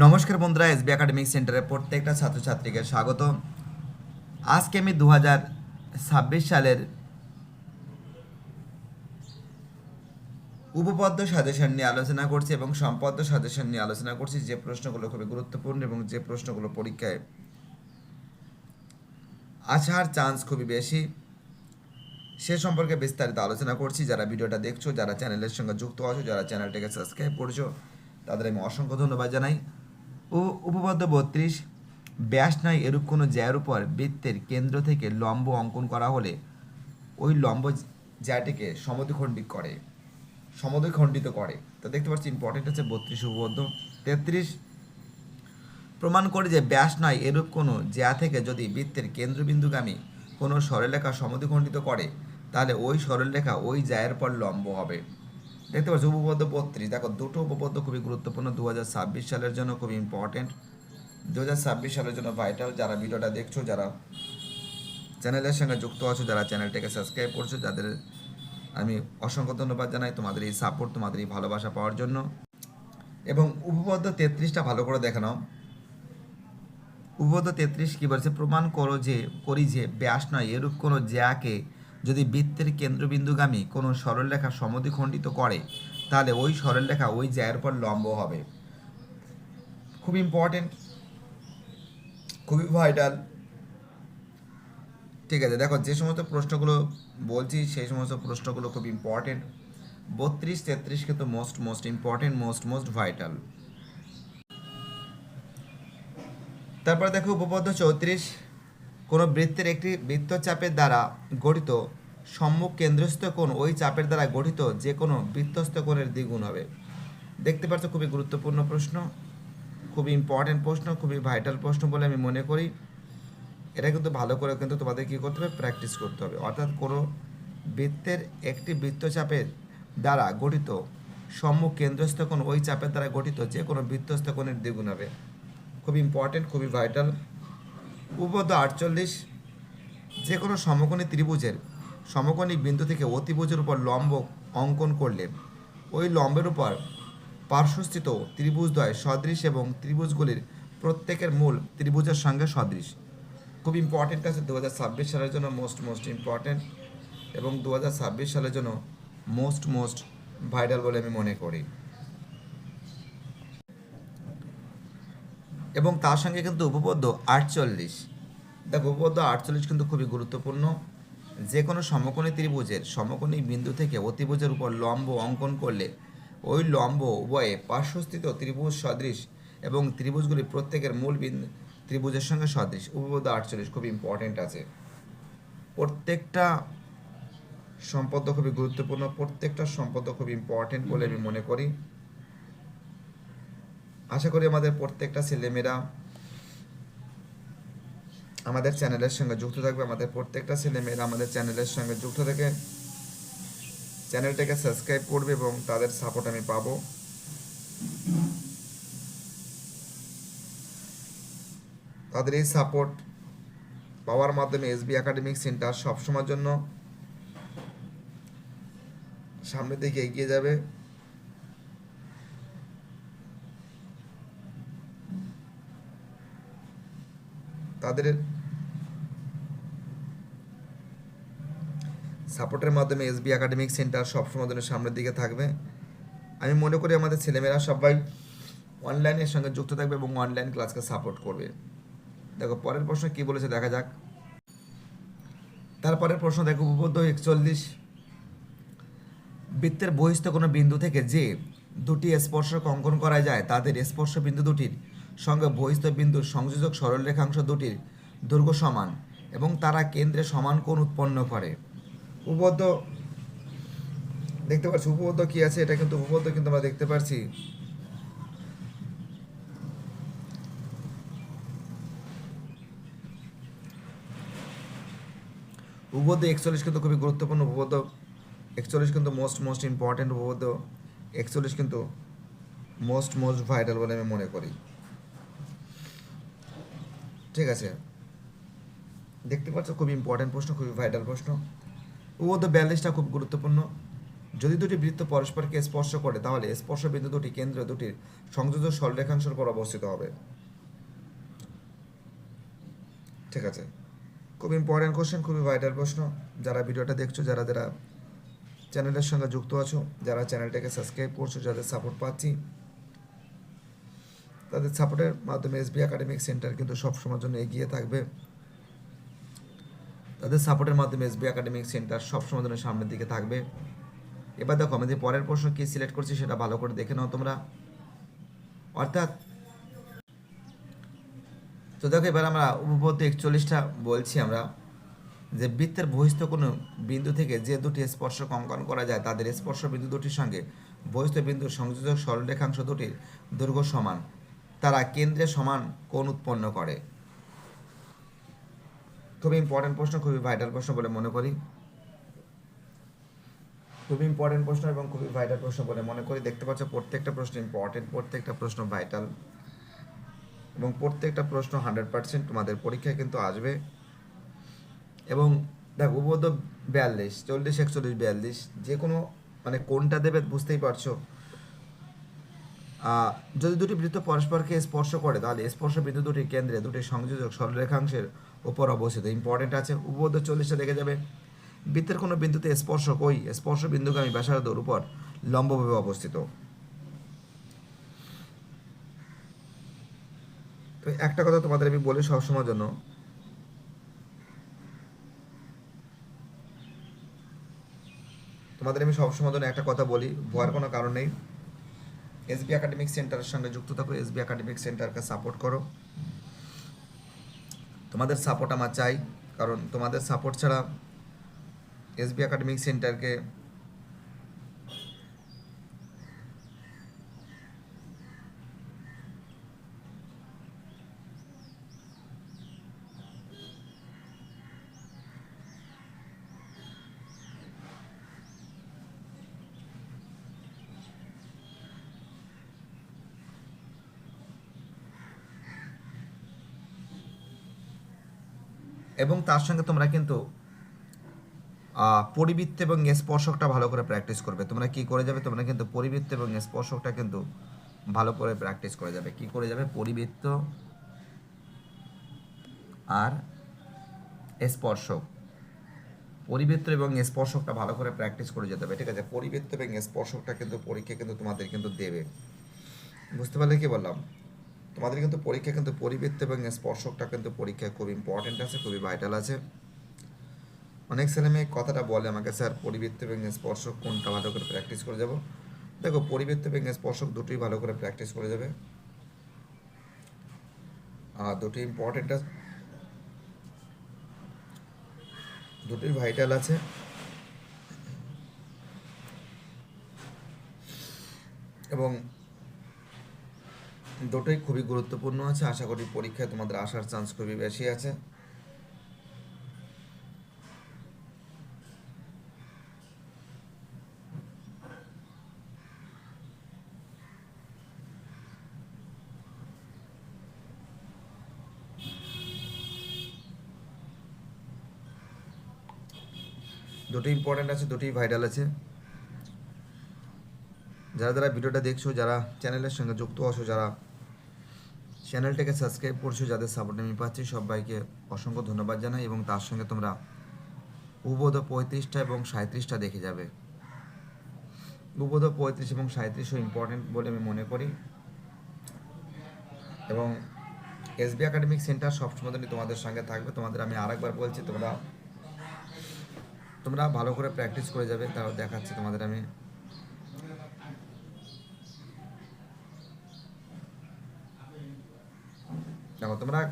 নমস্কার বন্ধুরা, SB academic সেন্টারের প্রত্যেকটা ছাত্রছাত্রীকে স্বাগত। আজকে আমি দু হাজার ছাব্বিশ সালের উপপদ্য সাজেশন নিয়ে আলোচনা করছি এবং সম্পদ্য সাজেশন নিয়ে আলোচনা করছি। যে প্রশ্নগুলো খুবই গুরুত্বপূর্ণ এবং যে প্রশ্নগুলো পরীক্ষায় আসার চান্স খুবই বেশি, সে সম্পর্কে বিস্তারিত আলোচনা করছি। যারা ভিডিওটা দেখছ, যারা চ্যানেলের সঙ্গে যুক্ত আছো, যারা চ্যানেলটাকে সাবস্ক্রাইব করছ, তাদের আমি অসংখ্য ধন্যবাদ জানাই। ও উপপাদ্য বত্রিশ, ব্যাস নয় এরূপ কোনো জ্যার উপর বৃত্তের কেন্দ্র থেকে লম্ব অঙ্কন করা হলে ওই লম্ব জ্যাটিকে সমদ্বিখণ্ডিত করে সমদ্বিখণ্ডিত করে। তো দেখতে পাচ্ছি ইম্পর্টেন্ট হচ্ছে বত্রিশ উপপাদ্য। তেত্রিশ, প্রমাণ করে যে ব্যাস নয় এরূপ কোনো জ্যা থেকে যদি বৃত্তের কেন্দ্রবিন্দুগামী কোনো সরলরেখা সমদ্বিখণ্ডিত করে, তাহলে ওই সরলরেখা ওই জ্যায়ের পর লম্ব হবে। দেখতে পাচ্ছ উপপদ্য বত্রিশ। দেখো, দুটো উপপদ্য খুবই গুরুত্বপূর্ণ দু হাজার ছাব্বিশ সালের জন্য খুবই ইম্পর্টেন্ট দু হাজার ছাব্বিশ সালের জন্য ভাইটাল যারা ভিডিওটা দেখছ, যারা চ্যানেলের সঙ্গে যুক্ত আছো, যারা চ্যানেলটাকে সাবস্ক্রাইব করছ, যাদের আমি অসংখ্য ধন্যবাদ জানাই, তোমাদের এই সাপোর্ট তোমাদের এই ভালোবাসা পাওয়ার জন্য। এবং উপপদ্য তেত্রিশটা ভালো করে দেখে নাও। উপপদ্য তেত্রিশ কী বলছে? প্রমাণ করো যে, করি যে, ব্যাস নয়, এরূপ কোনো জ্যাকে যদি বৃত্তের কেন্দ্রবিন্দুগামী কোনো সরলরেখা সমদ্বিখণ্ডিত করে, তাহলে ওই সরলরেখা ওই জ্যায়ের পর লম্ব হবে। খুব ইম্পর্টেন্ট খুবই ভাইটাল ঠিক আছে, দেখো যে সমস্ত প্রশ্নগুলো বলছি, সেই সমস্ত প্রশ্নগুলো খুব ইম্পর্টেন্ট বত্রিশ, তেত্রিশ কিন্তু most most important most most vital তারপর দেখো উপপদ্য চৌত্রিশ। কোনো বৃত্তের একটি বৃত্তচাপের দ্বারা গঠিত সম্মুখ কেন্দ্রস্থ কোণ ওই চাপের দ্বারা গঠিত যে কোনো বৃত্তস্থ কোণের দ্বিগুণ হবে। দেখতে পাচ্ছ খুবই গুরুত্বপূর্ণ প্রশ্ন, খুবই ইম্পর্টেন্ট প্রশ্ন, খুবই ভাইটাল প্রশ্ন বলে আমি মনে করি। এটা কিন্তু ভালো করে কিন্তু তোমাদের কী করতে হবে? প্র্যাকটিস করতে হবে। অর্থাৎ কোনো বৃত্তের একটি বৃত্তচাপের দ্বারা গঠিত সম্মুখ কেন্দ্রস্থ কোণ ওই চাপের দ্বারা গঠিত যে কোনো বৃত্তস্থ কোণের দ্বিগুণ হবে। খুব ইম্পর্টেন্ট খুবই ভাইটাল উপপদ্য আটচল্লিশ যে কোনো সমকোণী ত্রিভুজের সমকোণী বিন্দু থেকে অতিভুজের উপর লম্ব অঙ্কন করলে ওই লম্বের উপর পার্শ্বস্থিত ত্রিভুজদ্বয় সদৃশ এবং ত্রিভুজগুলির প্রত্যেকের মূল ত্রিভুজের সঙ্গে সদৃশ। খুব ইম্পর্টেন্ট আছে দু হাজার ছাব্বিশ সালের জন্য মোস্ট মোস্ট ইম্পর্টেন্ট এবং দু হাজার ছাব্বিশ সালের জন্য মোস্ট মোস্ট ভাইরাল বলে আমি মনে করি। এবং তার সঙ্গে কিন্তু উপপদ্য আটচল্লিশ। দেখো, উপপদ্য আটচল্লিশ কিন্তু খুবই গুরুত্বপূর্ণ। যে কোনো সমকোণী ত্রিভুজের সমকোণী বিন্দু থেকে অতিভুজের উপর লম্ব অঙ্কন করলে ওই লম্ব উভয়ে পার্শ্বস্থিত ত্রিভুজ সদৃশ এবং ত্রিভুজগুলি প্রত্যেকের মূল বিন্দু ত্রিভুজের সঙ্গে সদৃশ। উপপদ্য আটচল্লিশ খুব ইম্পর্টেন্ট আছে। প্রত্যেকটা সম্পদ খুবই গুরুত্বপূর্ণ, প্রত্যেকটা সম্পদ খুব ইম্পর্টেন্ট বলে আমি মনে করি। আশা করি আমাদের প্রত্যেকটা ছেলেমেয়েরা আমাদের চ্যানেলের সঙ্গে যুক্ত থাকবে। আমাদের প্রত্যেকটা ছেলেমেয়েরা আমাদের চ্যানেলের সঙ্গে যুক্ত থেকে চ্যানেলটাকে সাবস্ক্রাইব করবে এবং তাদের সাপোর্ট আমি পাবো। তাদের এই সাপোর্ট পাওয়ার মাধ্যমে এসবি একাডেমিক সেন্টার সবসময়ের জন্য সামনের দিকে এগিয়ে যাবে। তাদের সাপোর্টের মাধ্যমে এসবি একাডেমিক সেন্টার সবসময় জন্য সামনের দিকে থাকবে। আমি মনে করি আমাদের ছেলেমেয়েরা সবাই অনলাইনের সঙ্গে যুক্ত থাকবে এবং অনলাইন ক্লাসকে সাপোর্ট করবে। দেখো, পরের প্রশ্ন কি বলেছে দেখা যাক। তারপরের প্রশ্ন দেখো, উপবদ্ধ একচল্লিশ। বৃত্তের বহিস্থ কোনো বিন্দু থেকে যে দুটি স্পর্শক অঙ্কন করা যায়, তাদের স্পর্শ বিন্দু দুটির সঙ্গে বহিস্থ বিন্দুর সংযোজক সরলরেখাংশ দুটির দৈর্ঘ্য সমান এবং তারা কেন্দ্রে সমান কোণ উৎপন্ন করে। উপবদ্ধ দেখতে পাচ্ছি, উপবদ্ধ কি আছে? এটা কিন্তু উপবদ্ধ কিন্তু আমরা দেখতে পাচ্ছি উপবদ্ধ একচল্লিশ কিন্তু খুবই গুরুত্বপূর্ণ উপবদ্ধ। একচল্লিশ কিন্তু মোস্ট মোস্ট ইম্পর্টেন্ট উপবদ্ধ। একচল্লিশ কিন্তু মোস্ট মোস্ট ভাইটাল বলে আমি মনে করি। ঠিক আছে। দেখতে পাচ্ছ খুব ইম্পর্টেন্ট প্রশ্ন, খুবই ভাইটাল প্রশ্ন। উপবদ্ধ বিয়াল্লিশটা খুব গুরুত্বপূর্ণ। যদি দুটি বৃত্ত পরস্পরকে স্পর্শ করে, তাহলে স্পর্শ বিন্দু দুটি কেন্দ্র দুটির সংযোজক সরলরেখাংশের উপর অবস্থিত হবে। ঠিক আছে। খুব ইম্পর্টেন্ট কোশ্চেন খুবই ভাইটাল প্রশ্ন। যারা ভিডিওটা দেখছ, যারা যারা চ্যানেলের সঙ্গে যুক্ত আছো, যারা চ্যানেলটাকে সাবস্ক্রাইব করছ, যাদের সাপোর্ট পাচ্ছি তাদের সাপোর্টের মাধ্যমে এসবি একাডেমিক সেন্টার কিন্তু সব সবসময়ের জন্য এগিয়ে থাকবে। তাদের সাপোর্টের মাধ্যমে এসবি একাডেমিক সেন্টার সবসময় জন্য সামনের দিকে থাকবে। এবার দেখো, আমি যে পরের প্রশ্ন কি সিলেক্ট করছি সেটা ভালো করে দেখে নাও তোমরা। অর্থাৎ, তো দেখো, এবার আমরা উপপাদ্য একচল্লিশটা বলছি আমরা, যে বৃত্তের বহিস্থ কোনো বিন্দু থেকে যে দুটি স্পর্শ অঙ্কন করা যায়, তাদের স্পর্শ বিন্দু দুটির সঙ্গে বহিস্থ বিন্দুর সংযোজক সরলরেখাংশ দুটির দৈর্ঘ্য সমান। তারা কেন্দ্রে সমান কোণ উৎপন্ন করে। খুবই ইম্পর্টেন্ট প্রশ্ন, খুবই ভাইটাল প্রশ্ন বলে মনে করি। খুবই ইম্পর্টেন্ট প্রশ্ন এবং খুবই ভাইটাল প্রশ্ন বলে মনে করি। দেখতে পাচ্ছ প্রত্যেকটা প্রশ্ন ইম্পর্টেন্ট প্রত্যেকটা প্রশ্ন ভাইটাল এবং প্রত্যেকটা প্রশ্ন হান্ড্রেড পার্সেন্ট তোমাদের পরীক্ষায় কিন্তু আসবে। এবং দেখো উপদ বিয়াল্লিশ, চল্লিশ, একচল্লিশ, বিয়াল্লিশ যে কোনো মানে কোনটা দেবে বুঝতেই পারছ। যদি দুটি বৃত্ত পরস্পরকে স্পর্শ করে, তাহলে স্পর্শ বিন্দু দুটি কেন্দ্রে, দুটি সংযোজক সরলরেখাংশের উপর অবস্থিত। ইম্পর্টেন্ট আছে, উপবদ্ধ চল্লিশে দেখে যাবে। বৃত্তের কোনো বিন্দুতে স্পর্শক ওই স্পর্শ বিন্দুগামী ব্যাসার্ধর উপর লম্বভাবে অবস্থিত। তো একটা কথা তোমাদের আমি বলি সবসময়ের জন্য। তোমাদের আমি সবসময় জন্য একটা কথা বলি, ভয়ের কোনো কারণ নেই। এসবি একাডেমিক সেন্টারের সঙ্গে যুক্ত থাকো, এসবি একাডেমিক সেন্টারকে সাপোর্ট করো। তোমাদের সাপোর্ট আমার চাই, কারণ তোমাদের সাপোর্ট ছাড়া এসবি একাডেমিক সেন্টারকে এবং তার সঙ্গে তোমরা কিন্তু পরিবৃত্ত এবং স্পর্শকটা ভালো করে প্র্যাকটিস করবে। তোমরা কি করে যাবে? তোমরা কিন্তু পরিবৃত্ত এবং স্পর্শকটা কিন্তু ভালো করে প্র্যাকটিস করে যাবে। কি করে যাবে? পরিবৃত্ত আর স্পর্শক। পরিবৃত্ত এবং স্পর্শকটা ভালো করে প্র্যাকটিস করে যেতে হবে। ঠিক আছে? পরিবৃত্ত এবং স্পর্শকটা কিন্তু পরীক্ষা কিন্তু তোমাদের কিন্তু দেবে। বুঝতে পারলে কি বললাম? তোমাদের কিন্তু পরীক্ষা কিন্তু পরিবৃত্ত এবং স্পর্শকটা কিন্তু পরীক্ষায় খুব ইম্পর্টেন্ট আছে, খুবই ভাইটাল আছে। অনেক ছেলে মেয়ে কথাটা বলে আমাকে, স্যার, পরিবৃত্ত এবং স্পর্শক কোনটা ভালো করে প্র্যাকটিস করে যাব? দেখো, পরিবৃত্ত এবং স্পর্শক দুটোই ভালো করে প্র্যাকটিস করে যাবে। আর দুটো ইম্পর্টেন্ট আছে। দুটোই ভাইটাল আছে। এবং দুটোই খুবই গুরুত্বপূর্ণ আছে। আশা করি পরীক্ষায় তোমাদের আসার চান্স খুবই বেশি আছে। দুটো ইম্পর্টেন্ট আছে, দুটোই ভাইরাল আছে। যারা যারা ভিডিওটা দেখছ, যারা চ্যানেলের সঙ্গে যুক্ত আছো, যারা চ্যানেলটাকে সাবস্ক্রাইব করছ, যাদের সাপোর্ট আমি পাচ্ছি, সবাইকে অসংখ্য ধন্যবাদ জানাই এবং তার সঙ্গে তোমরা উবোধ পঁয়ত্রিশটা এবং সাঁত্রিশটা দেখে যাবে। উবোধ পঁয়ত্রিশ এবং সাঁত্রিশও ইম্পর্টেন্ট বলে আমি মনে করি। এবং এসবি একাডেমিক সেন্টার সবসময় তোমাদের সঙ্গে থাকবে। তোমাদের আমি আরেকবার বলছি, তোমরা তোমরা ভালো করে প্র্যাকটিস করে যাবে তাও দেখাচ্ছি তোমাদের আমি দেখো তোমরা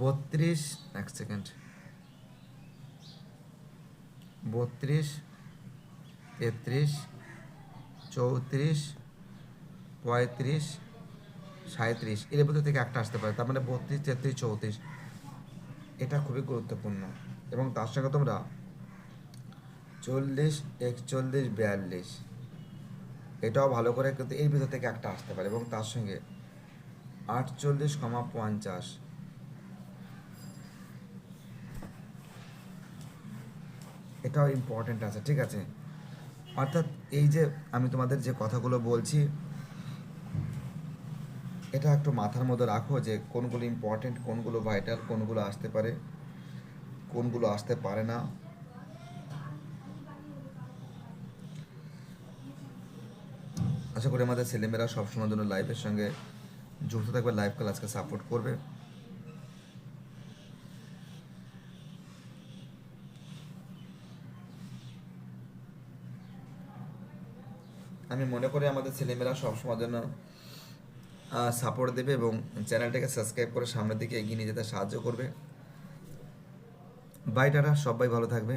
বত্রিশ এক সেকেন্ড বত্রিশ, তেত্রিশ, চৌত্রিশ, পঁয়ত্রিশ সাঁত্রিশ এর মধ্যে থেকে একটা আসতে পারে। তার মানে বত্রিশ, তেত্রিশ, চৌত্রিশ। এটা খুবই গুরুত্বপূর্ণ। এবং তার সঙ্গে তোমরা চল্লিশ, একচল্লিশ, বিয়াল্লিশ, এটাও ভালো করে কিন্তু এর ভিতর থেকে একটা আসতে পারে। এবং তার সঙ্গে আটচল্লিশ কমা পঞ্চাশ। এটাও ইম্পর্টেন্ট আছে, ঠিক আছে? অর্থাৎ এই যে আমি তোমাদের যে কথাগুলো বলছি, এটা একটু মাথার মধ্যে রাখো যে কোনগুলো ইম্পর্টেন্ট কোনগুলো ভাইটাল কোনগুলো আসতে পারে, কোনগুলো আসতে পারে না। আশা করি আমাদের ছেলেমেয়েরা সবসময় জন্য লাইফের সঙ্গে যুক্ত থাকবে লাইভ ক্লাসকে সাপোর্ট করবে। আমি মনে করি আমাদের ছেলেমেয়েরা সবসময় জন্য সাপোর্ট দেবে এবং চ্যানেলটাকে সাবস্ক্রাইব করে সামনের দিকে এগিয়ে নিয়ে যেতে সাহায্য করবে। Bye tata. সবাই ভালো থাকবে।